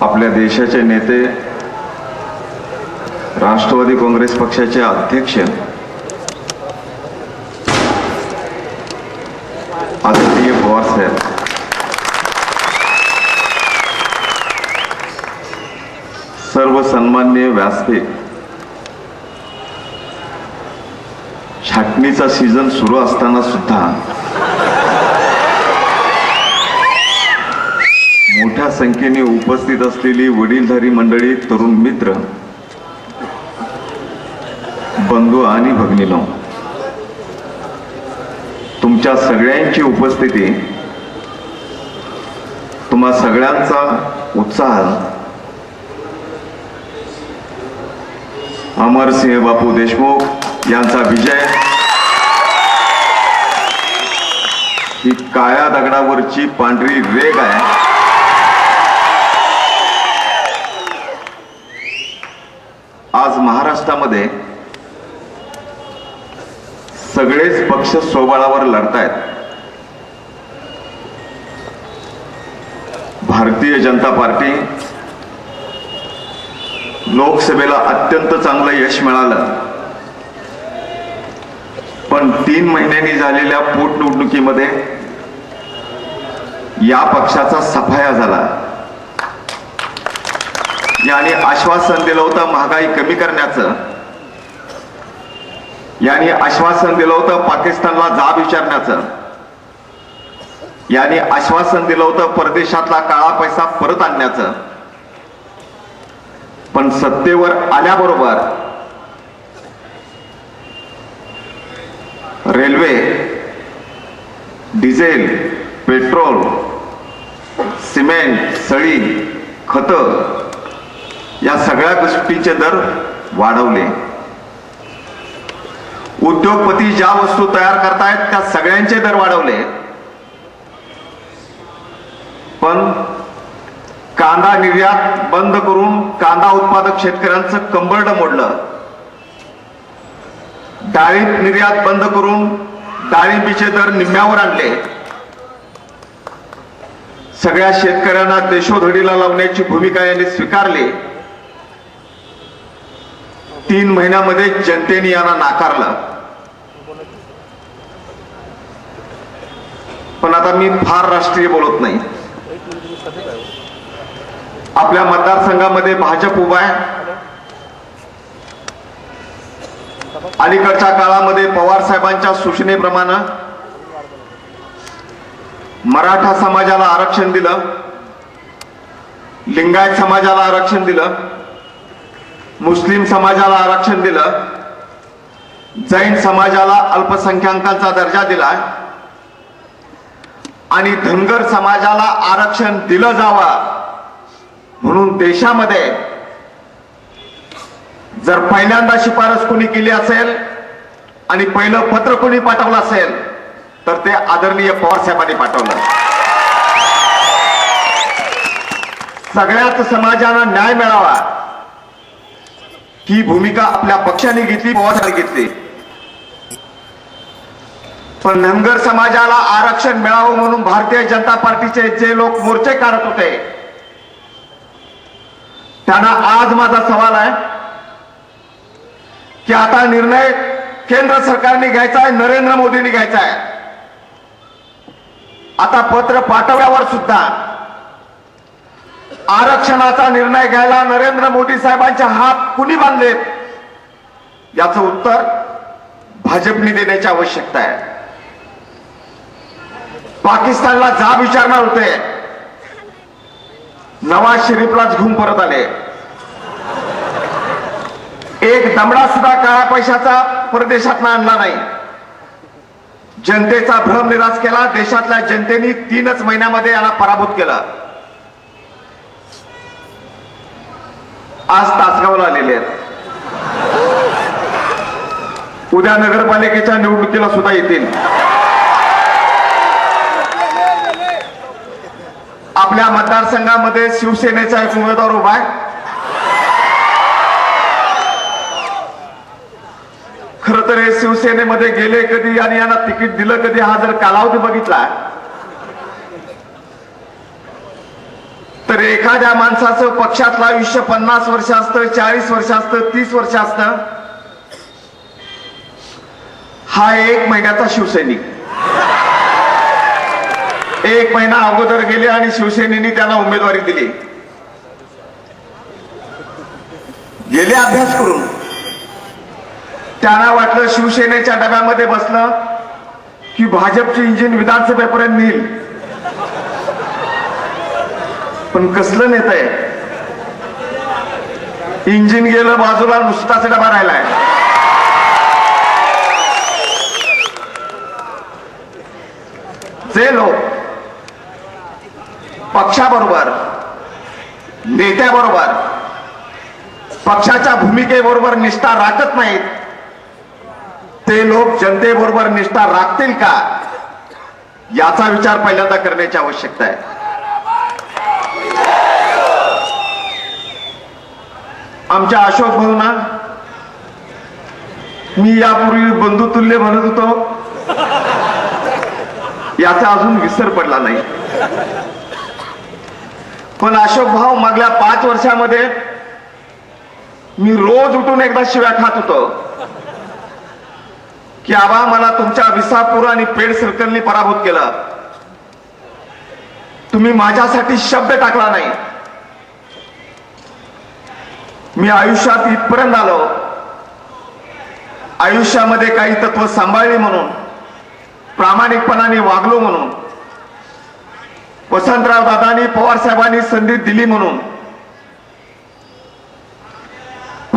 आपल्या देशाचे नेते राष्ट्रवादी काँग्रेस पक्षाचे अध्यक्ष. आदित्य पवार साहेब. सर्व सन्मान्य व्यासपीठ. छाटणीचा सीझन सुरू असताना सुद्धा मोठ्या संख्येने उपस्थित असलेली वडीलधारी मंडळी तरुण मित्र बंधू आणि भगिनीनो तुमच्या सगळ्यांची उपस्थिती तुम्हा सगळ्यांचा उत्साह अमरसिंह बापू देशमुख यांचा विजय ही काळ्या दगडावरची पांढरी रेग आहे. आज महाराष्ट्रामध्ये सगळेच पक्ष स्वबळावर लढतायत. भारतीय जनता पार्टी लोकसभेला अत्यंत चांगलं यश मिळालं. पण तीन महिन्यांनी झालेल्या पोटनिवडणुकीमध्ये या पक्षाचा सफाया झाला. याने आश्वासन दिलं होतं महागाई कमी करण्याचं. यांनी आश्वासन दिलं होतं पाकिस्तानला जाब विचारण्याचं. यांनी आश्वासन दिलं होतं परदेशातला काळा पैसा परत आणण्याचं. पण सत्तेवर आल्याबरोबर रेल्वे डिझेल पेट्रोल सिमेंट सळी खतं या सगळ्या गोष्टीचे दर वाढवले. उद्योगपती ज्या वस्तू तयार करतायत त्या सगळ्यांचे दर वाढवले. पण कांदा निर्यात बंद करून कांदा उत्पादक शेतकऱ्यांचं कंबरड मोडलं. डाळिंब निर्यात बंद करून डाळिंबीचे दर निम्म्यावर आणले. सगळ्या शेतकऱ्यांना देशोधडीला लावण्याची भूमिका यांनी स्वीकारली. तीन महिन्यामध्ये जनतेने यांना नाकारलं. पण आता मी फार राष्ट्रीय बोलत नाही. आपल्या मतदारसंघामध्ये भाजप उभा आहे. अलीकडच्या काळामध्ये पवार साहेबांच्या सूचनेप्रमाणे मराठा समाजाला आरक्षण दिलं. लिंगायत समाजाला आरक्षण दिलं. मुस्लिम समाजाला आरक्षण दिलं जैन समाजाला अल्पसंख्याकांचा दर्जा दिला आणि धनगर समाजाला आरक्षण दिलं जावं म्हणून देशामध्ये जर पहिल्यांदा शिफारस कोणी केली असेल आणि पहिलं पत्र कोणी पाठवलं असेल तर ते आदरणीय पवार साहेबांनी पाठवलं. सगळ्याच समाजाला न्याय मिळावा. ही भूमिका आपल्या पक्षाने घेतली पवार घेतली. पण धनगर समाजाला आरक्षण मिळावं म्हणून भारतीय जनता पार्टीचे जे लोक मोर्चे काढत होते त्यांना आज माझा सवाल आहे की आता निर्णय केंद्र सरकारने घ्यायचा आहे नरेंद्र मोदींनी घ्यायचा आहे. आता पत्र पाठवल्यावर सुद्धा आरक्षणाचा निर्णय घ्यायला नरेंद्र मोदी साहेबांचे हात कुणी बांधले? याचं उत्तर भाजपने देण्याची आवश्यकता आहे. पाकिस्तानला जाब विचारणार होते. नवाज शरीफलाच घेऊन परत आले. एक दमडा सुद्धा काळा पैशाचा परदेशात आणला नाही. जनतेचा भ्रम निराश केला. देशातल्या जनतेने तीनच महिन्यामध्ये याला पराभूत केलं. आज तासगावला आलेले आहेत. उद्या नगरपालिकेच्या निवडणुकीला सुद्धा येतील. आपल्या मतदारसंघामध्ये शिवसेनेचा एक उमेदवार उभा आहे. खर तर हे शिवसेनेमध्ये गेले कधी आणि यांना तिकीट दिलं कधी हा जर कालावधी बघितला तर एखाद्या माणसाचं पक्षातलं आयुष्य पन्नास वर्ष असतं चाळीस वर्ष असतं तीस वर्ष असतं हा एक महिन्याचा शिवसैनिक. एक महिना अगोदर गेले आणि शिवसेनेने त्यांना उमेदवारी दिली. गेले अभ्यास करून. त्यांना वाटलं शिवसेनेच्या डब्यामध्ये बसलं की भाजपचे इंजिन विधानसभेपर्यंत नेईल. पण कसलं नेत आहे इंजिन गेलं बाजूला नुसताच डबा राहिलाय. जे लोक पक्षाबरोबर नेत्याबरोबर पक्षाच्या भूमिकेबरोबर निष्ठा राखत नाहीत ते लोक जनतेबरोबर निष्ठा राखतील का? याचा विचार पहिल्यांदा करण्याची आवश्यकता आहे. आमच्या अशोक भावना मी यापूर्वी बंधुतुल्य म्हणत होतो. याचा अजून विसर पडला नाही. पण अशोक भाऊ मागल्या पाच वर्षामध्ये मी रोज उठून एकदा शिव्या खात होतो. की आबा मला तुमच्या विसापूर आणि पेड सर्कलने पराभूत केलं. तुम्ही माझ्यासाठी शब्द टाकला नाही. मी आयुष्यात इथपर्यंत आलो. आयुष्यामध्ये काही तत्व सांभाळली म्हणून प्रामाणिकपणाने वागलो म्हणून वसंतराव दादानी पवार साहेबांनी संधी दिली म्हणून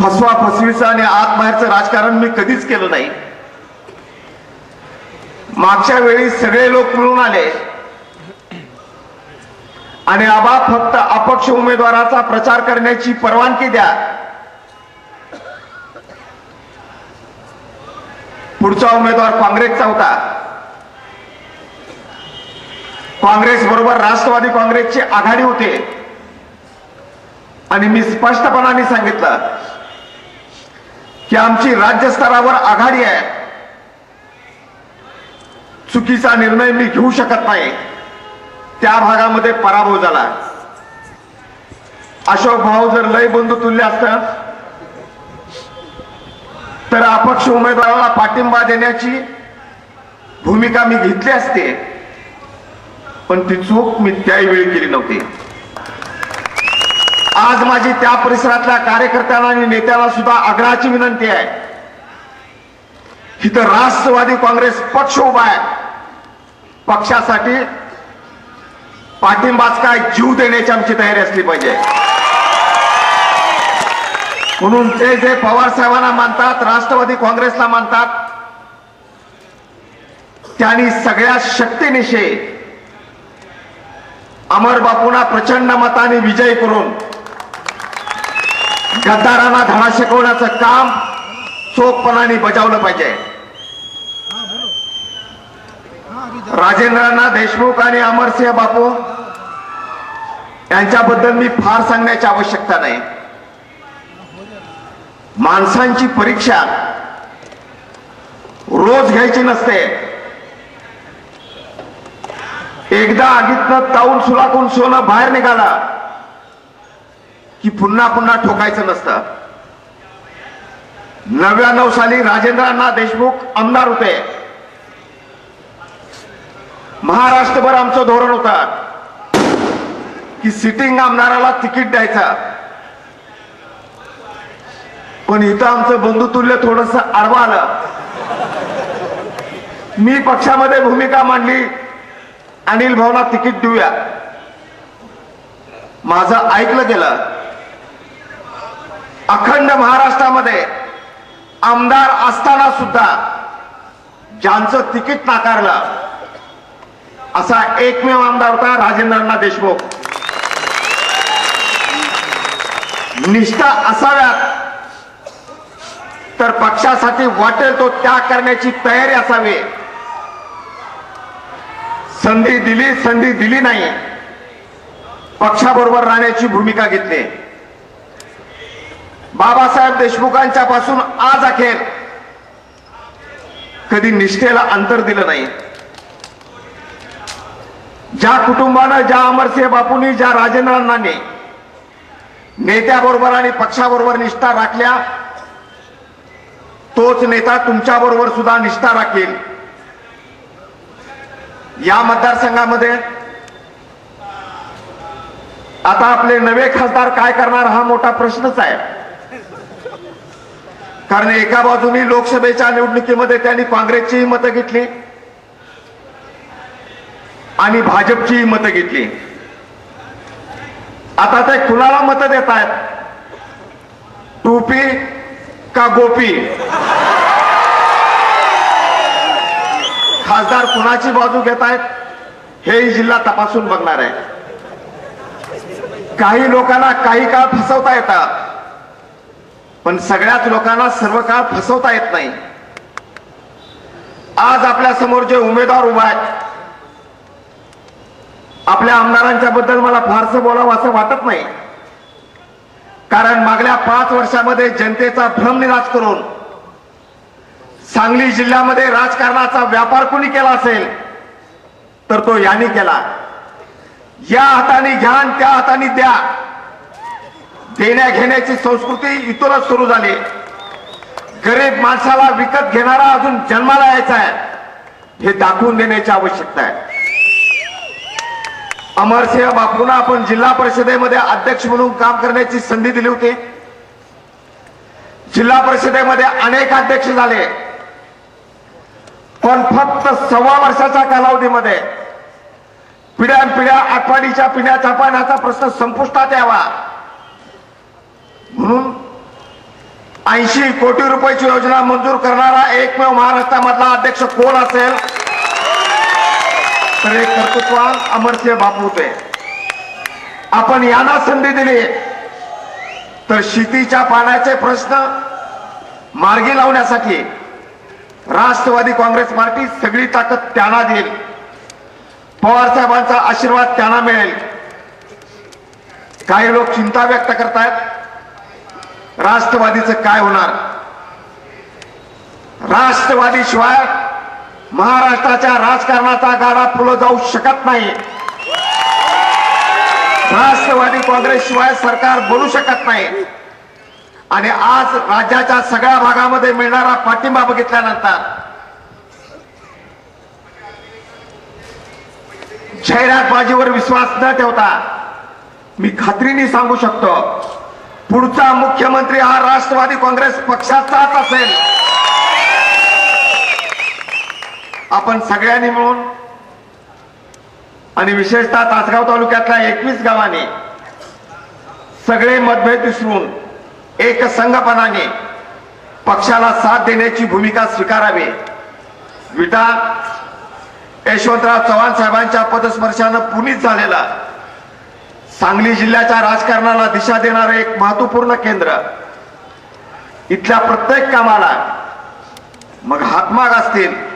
फसवा फसवीचं आणि आतबाहेरचं राजकारण मी कधीच केलं नाही. मागच्या वेळी सगळे लोक मिळून आले. आणि आबा फक्त अपक्ष उमेदवाराचा प्रचार करण्याची परवानगी द्या. पुढचा उमेदवार काँग्रेसचा होता. काँग्रेस बरोबर राष्ट्रवादी काँग्रेसची आघाडी होते. आणि मी स्पष्टपणाने सांगितलं की आमची राज्यस्तरावर आघाडी आहे. चुकीचा निर्णय मी घेऊ शकत नाही. त्या भागामध्ये पराभव झाला. अशोक भाऊ जर लय बंधू तुल्य असत तर अपक्ष उमेदवाराला पाठिंबा देण्याची भूमिका मी घेतली असते. पण ती चूक मी त्याही केली नव्हती. आज माझी त्या परिसरातल्या कार्यकर्त्यांना आणि नेत्यांना सुद्धा आग्रहाची विनंती आहे. इथं राष्ट्रवादी काँग्रेस पक्ष उभा आहे. पक्षासाठी पाठिंबाच काय? जीव देण्याची आमची तयारी असली पाहिजे. म्हणून ते जे पवार साहेबांना मानतात राष्ट्रवादी काँग्रेसला मानतात त्यांनी सगळ्या शक्तीनिशे अमर बापूंना प्रचंड मताने विजयी करून गद्दारांना धडा शिकवण्याचं काम चोखपणाने बजावलं पाहिजे. राजेंद्रांना देशमुख आणि अमरसिंह बापू यांच्याबद्दल मी फार सांगण्याची आवश्यकता नाही. माणसांची परीक्षा रोज घ्यायची नसते. एकदा आगीतनं ताऊन सुलाकून सोनं बाहेर निघाला की पुन्हा पुन्हा ठोकायचं नसतं. नव्याण्णव साली राजेंद्रांना देशमुख आमदार होते. महाराष्ट्रभर आमचं धोरण होतं. की सिटिंग आमदाराला तिकीट द्यायचं. पण इथं आमचं बंधुतुल्य थोडस आडवा आलं. मी पक्षामध्ये भूमिका मांडली. अनिल भाऊला तिकीट देऊया. माझं ऐकलं गेलं. अखंड महाराष्ट्रामध्ये आमदार असताना सुद्धा ज्यांचं तिकीट नाकारलं असा एकमेव आमदार होता राजेंद्रनाथ देशमुख. निष्ठा असाव्यात. तर पक्षासाठी वाटेल तो त्याग करण्याची तयारी असावी. संधी दिली संधी दिली नाही. पक्षाबरोबर राहण्याची भूमिका घेतली. बाबासाहेब देशमुखांच्या पासून आज अखेर कधी निष्ठेला अंतर दिलं नाही. ज्या कुटुंबानं ज्या अमरसिंह बापूंनी ज्या राजेंद्रांनी नेत्याबरोबर आणि पक्षाबरोबर निष्ठा राखल्या तोच नेता तुमच्या बरोबर सुद्धा निष्ठा राखेल. या मतदारसंघामध्ये आता आपले नवे खासदार काय करणार हा मोठा प्रश्नच आहे. कारण एका बाजूनी लोकसभेच्या निवडणुकीमध्ये त्यांनी काँग्रेसचीही मतं घेतली आणि भाजपचीही मतं घेतली. आता ते कुणाला मत देत आहेत? टोपी का गोपी? खासदार कुणाची बाजू घेत आहेत हेही जिल्हा तपासून बघणार आहे. काही लोकांना काही काळ फसवता येतात पण सगळ्याच लोकांना सर्व काळ फसवता येत नाही. आज आपल्यासमोर जे उमेदवार उभा आहेत आपल्या आमदारांच्या बद्दल मला फारसं बोलावं असं वाटत नाही. कारण मागल्या पाच वर्षामध्ये जनतेचा भ्रमनिराश करून सांगली जिल्ह्यामध्ये राजकारणाचा व्यापार कुणी केला असेल तर तो यांनी केला. या हाताने घ्या त्या हाताने द्या. देण्या घेण्याची संस्कृती इथूनच सुरू झाली. गरीब माणसाला विकत घेणारा अजून जन्माला यायचा आहे हे दाखवून देण्याची आवश्यकता आहे. अमरसिंह बापूंना आपण जिल्हा परिषदेमध्ये अध्यक्ष म्हणून काम करण्याची संधी दिली होती. जिल्हा परिषदेमध्ये अनेक अध्यक्ष झाले. पण फक्त सव्वा वर्षाच्या कालावधीमध्ये पिढ्यान पिढ्या आठवाडीच्या पिण्याच्या पाण्याचा प्रश्न संपुष्टात यावा. म्हणून ऐंशी कोटी रुपयाची योजना मंजूर करणारा एकमेव महाराष्ट्रामधला अध्यक्ष कोण असेल? तर हे कर्तृत्वान अमरसिंह बापू होते. आपण यांना संधी दिली. तर शेतीच्या पाण्याचे प्रश्न मार्गी लावण्यासाठी राष्ट्रवादी काँग्रेस पार्टी सगळी ताकद त्यांना देईल. पवार साहेबांचा आशीर्वाद त्यांना मिळेल. काही लोक चिंता व्यक्त करतायत. राष्ट्रवादीचं काय होणार? राष्ट्रवादी शिवाय महाराष्ट्राच्या राजकारणाचा गाडा फुलं जाऊ शकत नाही. राष्ट्रवादी काँग्रेस शिवाय सरकार बोलू शकत नाही. आणि आज राज्याच्या सगळ्या भागामध्ये मिळणारा पाठिंबा बघितल्यानंतर जाहिरातबाजीवर विश्वास न ठेवता मी खात्रीने सांगू शकतो पुढचा मुख्यमंत्री हा राष्ट्रवादी काँग्रेस पक्षाचाच असेल. आपण सगळ्यांनी मिळून आणि विशेषतः तासगाव तालुक्यातल्या एकवीस गावाने सगळे मतभेद विसरून एक संघपणाने पक्षाला साथ देण्याची भूमिका स्वीकारावी. विटा यशवंतराव चव्हाण साहेबांच्या पदस्पर्शानं पुनीत झालेला सांगली जिल्ह्याच्या राजकारणाला दिशा देणारं एक महत्त्वपूर्ण केंद्र. इथल्या प्रत्येक कामाला मग हातमाग असतील.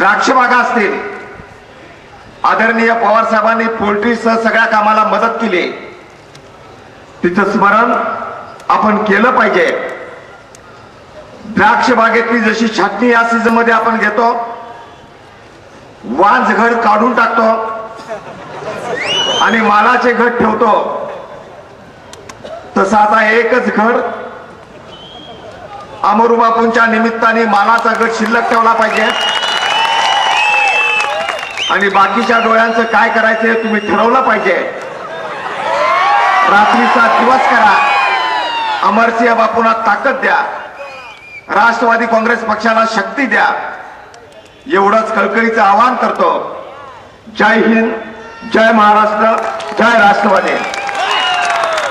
द्राक्षबागा असतील. आदरणीय पवार साहेबांनी पोल्ट्रीसह सगळ्या कामाला मदत केली. तिचं स्मरण आपण केलं पाहिजे. द्राक्ष बागेतली जशी छाटणी या सीझनमध्ये आपण घेतो वांज घड काढून टाकतो आणि मालाचे घट ठेवतो. तसा आता एकच घड अमरुबापूंच्या निमित्ताने मालाचा गट शिल्लक ठेवला पाहिजे. आणि बाकीच्या डोळ्यांचं काय करायचं हे तुम्ही ठरवलं पाहिजे. रात्रीचा दिवस करा. अमरसिंह बापूंना ताकद द्या. राष्ट्रवादी काँग्रेस पक्षाला शक्ती द्या. एवढंच कळकळीचं आवाहन करतो. जय हिंद जय महाराष्ट्र जय राष्ट्रवादी.